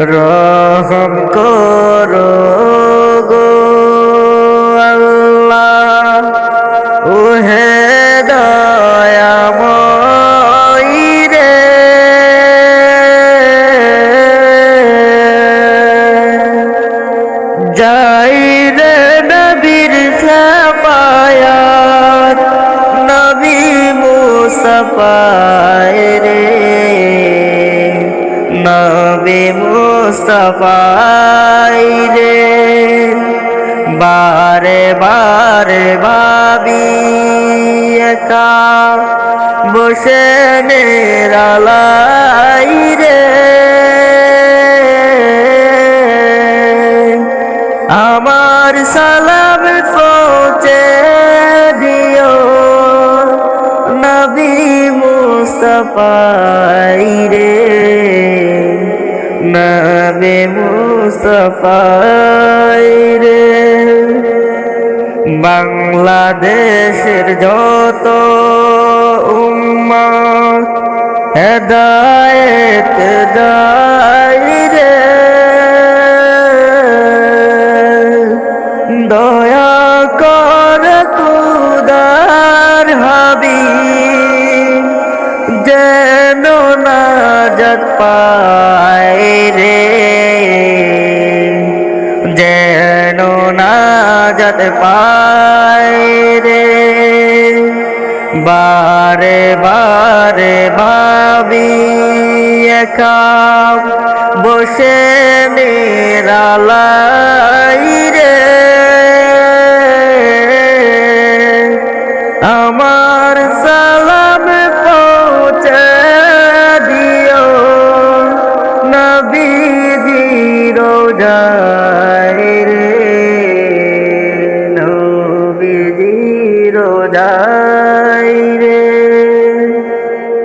রহম করো গো আল্লাহ। রে। যাই রে নবীর ছাপায়াত নবী মুসাফায় রে। নবী মুসাফায় রে। বারে বারে ভাবি একা বসে নেরালাই রে। আমার সালাম পৌঁছে দিও নবী মুস্তফাই রে। নবী মুস্তফাই রে। বাংলাদেশের যত উম্মত হেদায়েত দাই রে। দয়া কর নাজত পায় রে। যেন নাজত পায় রে। বারে বারে ভাবি একা বসে নিরালাই রে। আমার જુદા